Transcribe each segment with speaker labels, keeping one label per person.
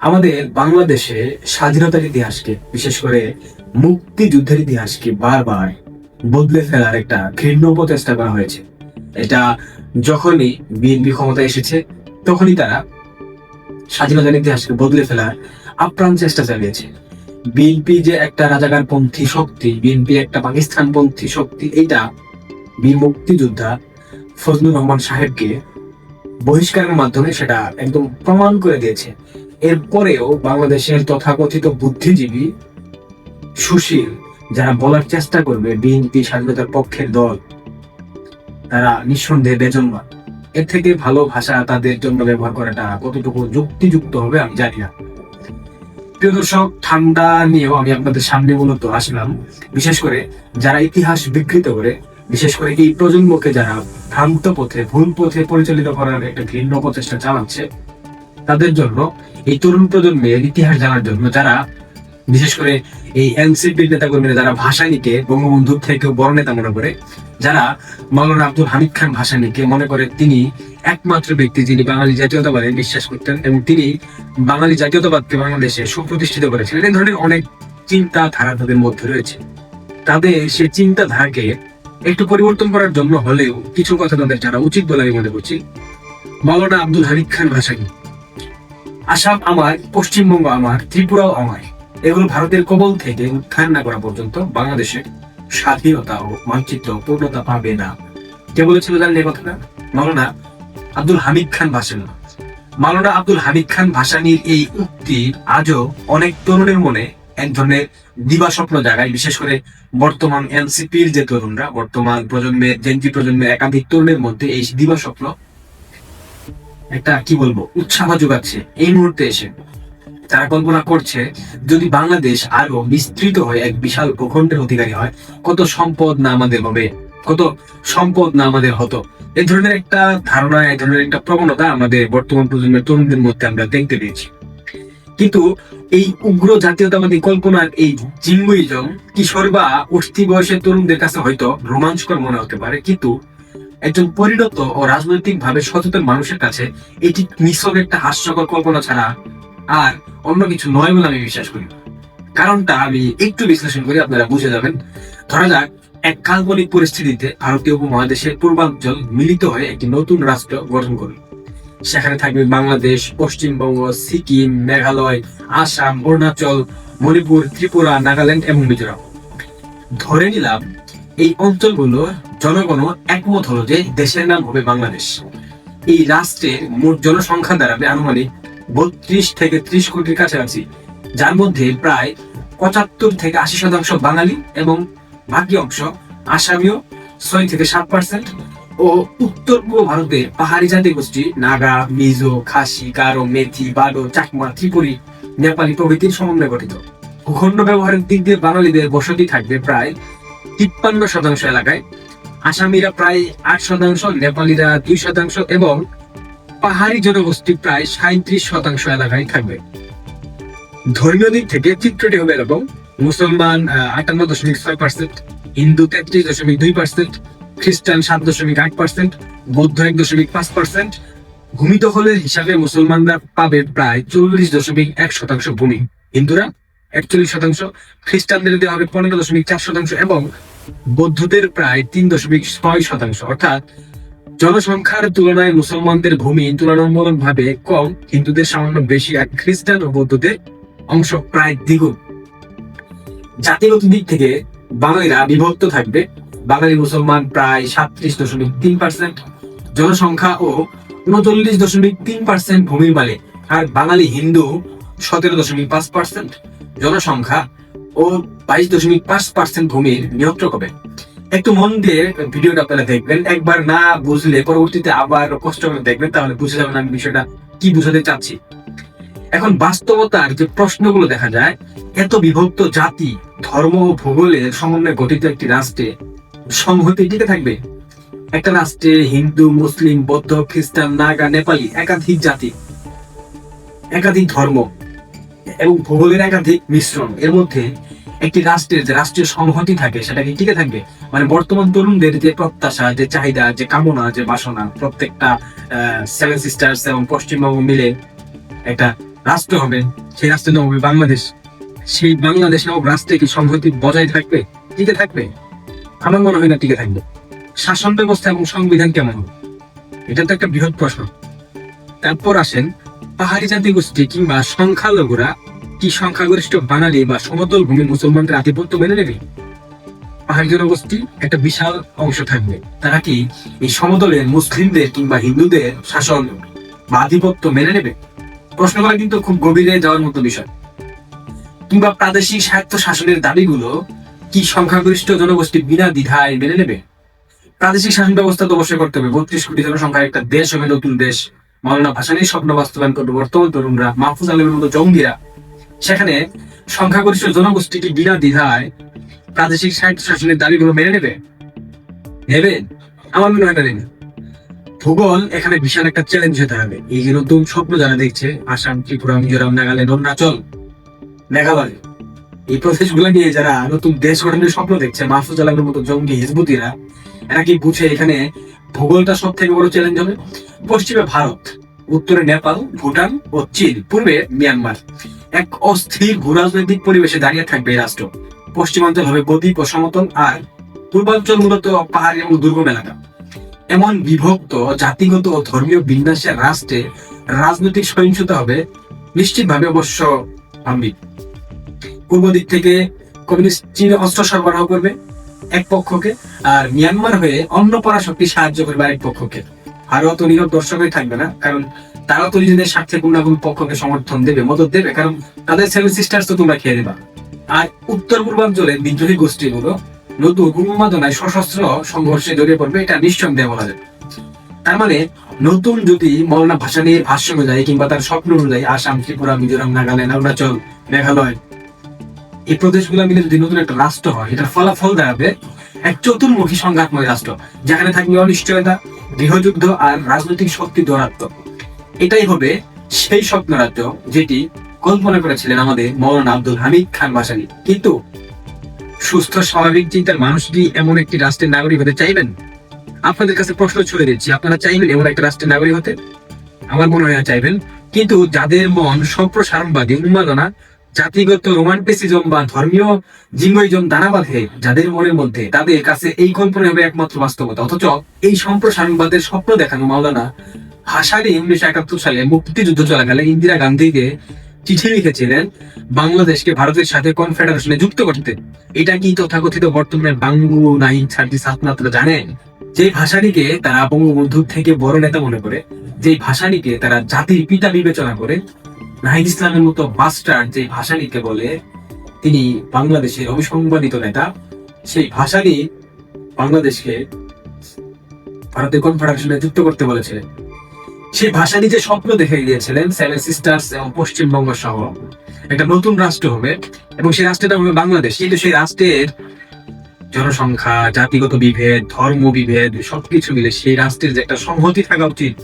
Speaker 1: আমাদের বাংলাদেশে স্বাধীনতার ইতিহাসকে, বিশেষ করে মুক্তিযুদ্ধের ইতিহাসকে বারবার বদলে ফেলার একটা ঘৃণ্য প্রচেষ্টা করা হয়েছে। এটা যখনই বিএনপি ক্ষমতা এসেছে, তখনই তারা স্বাধীনতার ইতিহাসকে বদলে ফেলার আপ্রাণ চেষ্টা চালিয়েছে। বিএনপি যে একটা রাজাকার পন্থী শক্তি, বিএনপি একটা পাকিস্তান পন্থী শক্তি এটা বীর মুক্তিযোদ্ধা ফজলুর রহমান সাহেবকে বহিষ্কারের মাধ্যমে সেটা একদম প্রমাণ করে দিয়েছে। এরপরেও বাংলাদেশের তথাকথিত বুদ্ধিজীবী সুশীল, যারা বলার চেষ্টা করবে, বিএনপি স্বাধীনতার পক্ষের দল, তারা নিঃসন্দেহে বেজন্মা। এর থেকে ভালো ভাষা তাদের জন্য ব্যবহার করাটা কতটুকু যুক্তিযুক্ত হবে আমি জানি না। প্রিয় দর্শক, ঠান্ডা নিয়েও আমি আপনাদের সামনে মূলত আসলাম। বিশেষ করে যারা ইতিহাস বিকৃত করে, বিশেষ করে এই প্রজন্মকে যারা ভ্রান্ত পথে, ভুল পথে পরিচালিত করার একটা ঘৃণ্য প্রচেষ্টা চালাচ্ছে তাদের জন্য, এই তরুণ প্রজন্মের ইতিহাস জানার জন্য যারা, বিশেষ করে এই এনসিপির নেতাকর্মীরা যারা ভাষানীকে বঙ্গবন্ধুর থেকে বড় নেতা মনে করে, যারা মাওলানা আব্দুল হামিদ খান ভাষানীকে মনে করে, তিনি একমাত্র ব্যক্তি যিনি বাঙালি জাতীয়তাবাদে বিশ্বাস করতেন এবং তিনি বাঙালি জাতীয়তাবাদকে বাংলাদেশে সুপ্রতিষ্ঠিত করেছিলেন। এই ধরনের অনেক চিন্তা ধারা তাদের মধ্যে রয়েছে। তাদের সেই চিন্তাধারাকে একটু পরিবর্তন করার জন্য হলেও কিছু কথা তাদের জানা উচিত বলে আমি মনে করছি। মাওলানা আব্দুল হামিদ খান ভাষানী আসাম আমার, পশ্চিমবঙ্গ আমার, ত্রিপুরাও আমার। এগুলো ভারতের কবল থেকে উত্থান না করা পর্যন্ত বাংলাদেশের স্বাধীনতা ও মানচিত্র পূর্ণতা পাবে না। কে বলেছিল জানেন এই কথাটা? মাওলানা আব্দুল হামিদ খান ভাসানী। মাওলানা আব্দুল হামিদ খান ভাসানীর এই উক্তি আজও অনেক তরুণের মনে এক ধরনের দিবা স্বপ্ন জাগায়। বিশেষ করে বর্তমান এনসিপির যে তরুণরা, বর্তমান প্রজন্মের জেনজি প্রজন্মের একাধিক তরুণের মধ্যে এই দিবা স্বপ্ন একটা, কি বলব, উৎসাহ যোগাচ্ছে এই মুহূর্তে এসে। তারা কল্পনা করছে, যদি বাংলাদেশ আরও বিস্তৃত হয়ে এক বিশাল ভূখণ্ডের অধিকারী হয়, কত সম্পদ না আমাদের হবে, কত সম্পদ না আমাদের হতো। এই ধরনের একটা ধারণা এই ধরনের একটা প্রবণতা আমাদের বর্তমান প্রজন্মের তরুণদের মধ্যে আমরা দেখতে পেয়েছি। কিন্তু এই উগ্র জাতীয়তাবাদী কল্পনার এই জিম্বইজম কিশোর বা উঠতি বয়সের তরুণদের কাছে হয়তো রোমাঞ্চকর মনে হতে পারে, কিন্তু একজন পরিণত ও রাজনৈতিক ভাবে সচেতন মানুষের কাছে এটি নিছক একটা হাস্যকর কল্পনা ছাড়া আর অন্য কিছু নয় বলে আমি বিশ্বাস করি কারণটা আমি একটু বিশ্লেষণ করি আপনারা বুঝে যাবেন। ধরা যাক, এক কাল্পনিক পরিস্থিতিতে ভারতীয় উপমহাদেশের পূর্বাঞ্চল মিলিত হয়ে একটি নতুন রাষ্ট্র গঠন করবে সেখানে থাকবে বাংলাদেশ, পশ্চিমবঙ্গ, সিকিম, মেঘালয়, আসাম, অরুণাচল, মণিপুর, ত্রিপুরা, নাগাল্যান্ড এবং মিজোরাম। ধরে নিলাম এই অঞ্চলগুলো জনগণ একমত হলো যে দেশের নাম হবে বাংলাদেশ। এই রাষ্ট্রের মোট জনসংখ্যা দাঁড়াবে আনুমানিক বত্রিশ থেকে ত্রিশ কোটির কাছাকাছি। যার মধ্যে প্রায় পঁচাত্তর থেকে আশি শতাংশ বাঙালি এবং বাকি অংশ আসামীয় ছয় থেকে সাত পার্সেন্ট ও উত্তর পূর্ব ভারতের পাহাড়ি জাতি গোষ্ঠী নাগা, মিজো, খাসি, গারো, মেথি বাডো চাকমা, ত্রিপুরি, নেপালি প্রভৃতির সমন্বয়ে গঠিত। ভূখণ্ড ব্যবহারের দিক দিয়ে বাঙালিদের বসতি থাকবে প্রায় তিপ্পান্ন শতাংশ এলাকায়। আসামিরা প্রায় আট শতাংশ, নেপালিরা দুই শতাংশ এবং পাহাড়ি জনগোষ্ঠী প্রায় সাঁত্রিশ শতাংশ এলাকায় থাকবে। ধর্মীয় দিক থেকে চিত্রটি হবে এরকম, মুসলমান আটান্ন দশমিক ছয় পার্সেন্ট হিন্দু তেত্রিশ দশমিক দুই পার্সেন্ট খ্রিস্টান সাত দশমিক আট পার্সেন্ট বৌদ্ধ এক দশমিক পাঁচ পার্সেন্ট ভূমি দখলের হিসাবে মুসলমানরা পাবে প্রায় চল্লিশ দশমিক এক শতাংশ ভূমি। হিন্দুরা একচল্লিশ শতাংশ, খ্রিস্টানদের দেওয়া হবে পনেরো দশমিক চার শতাংশ এবং বৌদ্ধদের প্রায় তিন দশমিক ছয় শতাংশ। অর্থাৎ জনসংখ্যার তুলনায় মুসলমানদের ভূমি তুলনামূলক ভাবে কম, হিন্দুদের সামান্য বেশি আর খ্রিস্টান ও বৌদ্ধদের অংশ প্রায় দ্বিগুণ। জাতিগত দিক থেকে বাঙালিরা বিভক্ত থাকবে। বাঙালি মুসলমান প্রায় সাতত্রিশ দশমিক তিন পার্সেন্ট, জনসংখ্যা ও উনচল্লিশ দশমিক তিন পার্সেন্ট ভূমির মালিক। আর বাঙালি হিন্দু সতেরো দশমিক পাঁচ পার্সেন্ট, জনসংখ্যা ও বাইশ দশমিক পাঁচ পার্সেন্ট ভূমির নিয়ন্ত্রক হবে। একটু মন দিয়ে ভিডিওটা আপনারা দেখবেন। একবার না বুঝলে পরবর্তীতে আবার কষ্ট করে দেখবেন, তাহলে বুঝে যাবেন আমি বিষয়টা কি বুঝাতে চাচ্ছি। এখন বাস্তবতার যে প্রশ্নগুলো দেখা যায়, এত বিভক্ত জাতি, ধর্ম ও ভূগোলের সমন্বয়ে গঠিত একটি রাষ্ট্রে সংহতি টিকে থাকবে। একটা রাষ্ট্রে হিন্দু, মুসলিম, বৌদ্ধ, খ্রিস্টান, নাগা, নেপালি একাধিক জাতি, একাধিক ধর্ম এবং ভূগোলের একাধিক মিশ্রণ। এর মধ্যে একটি রাষ্ট্রের যে রাষ্ট্রীয় সংহতি থাকে সেটা কি টিকে থাকবে মানে বর্তমান তরুণদের যে প্রত্যাশা, যে চাহিদা, যে কামনা, যে বাসনা, প্রত্যেকটা সেভেন সিস্টার্স এবং পশ্চিমবঙ্গ মিলে একটা রাষ্ট্র হবে। সেই রাষ্ট্রের নাম হবে বাংলাদেশ। সেই বাংলাদেশ নামক রাষ্ট্রে কি সংহতি বজায় থাকবে? টিকে থাকবে? আমার মনে হয় না টিকে থাকবে। শাসন ব্যবস্থা এবং সংবিধান কেমন হবে? এটা তো একটা বৃহৎ প্রশ্ন। তারপর আসেন পাহাড়ি জাতি গোষ্ঠী কিংবা সংখ্যালঘুরা কি সংখ্যাগরিষ্ঠ বাঙালি বা সমতল ভূমি মুসলমানদের আধিপত্য মেনে নেবে? পাহাড়ি জনগোষ্ঠী একটা বিশাল অংশ থাকবে। তারা কি এই সমতলের মুসলিমদের কিংবা হিন্দুদের শাসন বা আধিপত্য মেনে নেবে? প্রশ্ন করা কিন্তু খুব গভীরে যাওয়ার মতো বিষয়। কিংবা প্রাদেশিক স্বায়ত্ত শাসনের দাবিগুলো কি সংখ্যাগরিষ্ঠ জনগোষ্ঠী বিনা দ্বিধায় মেনে নেবে? প্রাদেশিক শাসন ব্যবস্থা তো অবশ্যই করতে হবে। বত্রিশ কোটি জনসংখ্যার একটা দেশ হবে, নতুন দেশ। মৌলানা ভাসানির স্বপ্ন বাস্তবায়ন করবে বর্তমান তরুণরা। মাহফুজ আলমের মতো জঙ্গিরা। সেখানে সংখ্যাগরিষ্ঠ জনগোষ্ঠীকে বিনা দ্বিধায় প্রাদেশিক সাহিত্য শাসনের দাবিগুলো মেনে নেবে? নেবে? আমার মনে হয় না নেবে। ভূগোল এখানে বিশাল একটা চ্যালেঞ্জ হতে হবে। এই যে নতুন স্বপ্ন যারা দেখছে, আসাম, ত্রিপুরা, মিজোরাম, নাগাল্যান্ড, অরুণাচল, মেঘালয়, এই প্রদেশগুলো নিয়ে যারা নতুন দেশ গঠনের স্বপ্ন দেখছে, মাহফুজ আলমের মতো জঙ্গি হিজবুতিরা এরা কি বুঝে এখানে ভূগোলটা সব থেকে বড় চ্যালেঞ্জ হবে? পশ্চিমে ভারত, উত্তরে নেপাল, ভুটান ও চীন, পূর্বে মিয়ানমার। এক অস্থির ভূরাজনৈতিক পরিবেশে দাঁড়িয়ে থাকবে এই রাষ্ট্র। পশ্চিমাঞ্চল হবে বদ্বীপ ও সমতল আর পূর্বাঞ্চল মূলত পাহাড়ি এবং দুর্গম এলাকা এমন বিভক্ত জাতিগত ও ধর্মীয় বিন্যাসের রাষ্ট্রে রাজনৈতিক সহিংসতা হবে নিশ্চিতভাবে অবশ্য আম্বিক পূর্ব দিক থেকে কমিউনিস্ট চীন অস্ত্র সরবরাহ করবে। এক পক্ষকে আর মিয়ানমার হয়ে অন্য পরাশক্তি সাহায্য করবে আরেক পক্ষকে। আরও অত নীরব দর্শক হয়ে থাকবে না, কারণ তারাও তো নিজেদের স্বার্থে কোন পক্ষকে সমর্থন দেবে, মদত দেবে, কারণ তাদের সেভেন সিস্টার্স তো তোমরা খেয়ে দেবা। আর উত্তর পূর্বাঞ্চলের বিদ্রোহী গোষ্ঠীগুলো নতুন উন্মাদনায় সশস্ত্র সংঘর্ষে জড়িয়ে পড়বে, এটা নিঃসন্দেহ বলা যায়। তার মানে নতুন যদি মৌলানা ভাষা নিয়ে ভাষ্য অনুযায়ী কিংবা তার স্বপ্ন অনুযায়ী আসাম, ত্রিপুরা, মিজোরাম, নাগাল্যান্ড, অরুণাচল, মেঘালয় এই প্রদেশগুলো মিলে যদি নতুন একটা রাষ্ট্র হয়, এটার ফলাফল দাঁড়াবে এক চতুর্মুখী সংঘাতময় রাষ্ট্র। যেখানে থাকবে অনিশ্চয়তা, গৃহযুদ্ধ আর রাজনৈতিক শক্তি দৌরাত্ম এটাই হবে সেই স্বপ্ন রাজ্য যেটি কল্পনা করেছিলেন আমাদের মৌলানা আব্দুল হামিদ খান ভাসানী কিন্তু সুস্থ, স্বাভাবিক, চিন্তার মানুষ কি এমন একটি রাষ্ট্রের নাগরিক হতে চাইবেন? আপনাদের কাছে প্রশ্ন ছুড়ে দিচ্ছি, আপনারা চাইবেন এমন একটা রাষ্ট্রের নাগরিক হতে? আমার মনে হয় চাইবেন। কিন্তু যাদের মন সম্প্রসারণবাদী, উন্মাদনা জাতিগত রোমান্টিসিজম বা ধর্মীয় জিঙ্গইজম দানা বাঁধে যাদের মনের মধ্যে তাদের কাছে এই কল্পনা হবে একমাত্র বাস্তবতা। অথচ এই সম্প্রসারণবাদের স্বপ্ন দেখানো মাওলানা হাসারি উনিশশো একাত্তর সালে মুক্তিযুদ্ধ চলাকালে ইন্দিরা গান্ধীকে চিঠি লিখেছিলেন, বাংলাদেশকে ভারতের সাথে কনফেডারেশনে যুক্ত করতে। এটা কি তথাকথিত বর্তমানে বাঙ্গু নাইন সার্ভিস আপনারা জানেন? যে ভাষাটিকে তারা বঙ্গবন্ধুর থেকে বড় নেতা মনে করে, যে ভাষাটিকে তারা জাতির পিতা বিবেচনা করে নাহিদ ইসলামের মতো মাস্টার যে ভাষাটিকে বলে, তিনি বাংলাদেশের অবিসংবাদিত নেতা, সেই ভাষাটি বাংলাদেশকে ভারতের কনফেডারেশনে যুক্ত করতে বলেছিলেন। সেই ভাষাটি যে স্বপ্ন দেখে গিয়েছিলেন সেভেন সিস্টার্স এবং পশ্চিমবঙ্গ সহ একটা নতুন রাষ্ট্র হবে, এবং সেই রাষ্ট্রের নাম হবে বাংলাদেশ। কিন্তু সেই রাষ্ট্রের জনসংখ্যা, জাতিগত বিভেদ, ধর্ম বিভেদ, সবকিছু মিলে সেই রাষ্ট্রের যে একটা সংহতি থাকা উচিত,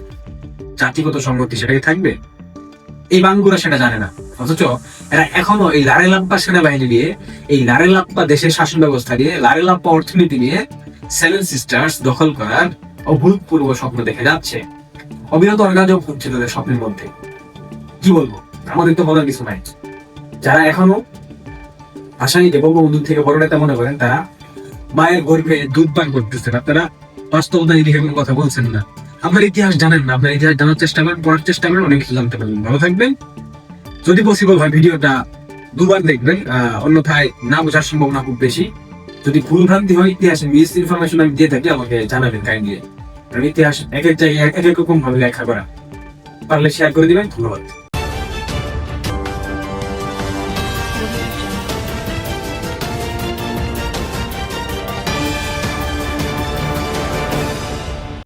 Speaker 1: জাতিগত সংহতি সেটাই থাকবে? এই বাঙ্গুরা সেটা জানে না। অথচ এরা এখনও এই লারেলাপ্পা সেনাবাহিনী নিয়ে, এই লারেলাপ্পা দেশের শাসন ব্যবস্থা নিয়ে, লারেলাপ্পা অর্থনীতি নিয়ে সেভেন সিস্টার্স দখল করার অভূতপূর্ব স্বপ্ন দেখে যাচ্ছে। অবিরত অর্গাজব হচ্ছে তাদের স্বপ্নের মধ্যে। কি বলব? আমাদের তো বলার কিছু নাই। যারা এখনও ভাষানীকে বঙ্গবন্ধু থেকে বড় নেতা মনে করেন, তারা মায়ের গর্ভে দুধ পান করতেছেন। আপনারা বাস্তবতা নিরিখে কথা বলছেন না। আপনার ইতিহাস জানেন না, আপনার ইতিহাস জানার চেষ্টা করেন, পড়ার চেষ্টা করেন, অনেক কিছু জানতে পারবেন। ভালো থাকবেন। যদি পসিবল হয়, ভিডিওটা দুবার দেখবেন অন্যথায় না বোঝার সম্ভাবনা খুব বেশি। যদি ভুলভ্রান্তি হয় ইতিহাসে মিস ইনফরমেশন আমি দিয়ে থাকি, আমাকে জানাবেন কাইন্ডলি কারণ ইতিহাস এক এক জায়গায় এক এক রকম ভাবে লেখা করা। পারলে শেয়ার করে দিবেন, ধন্যবাদ।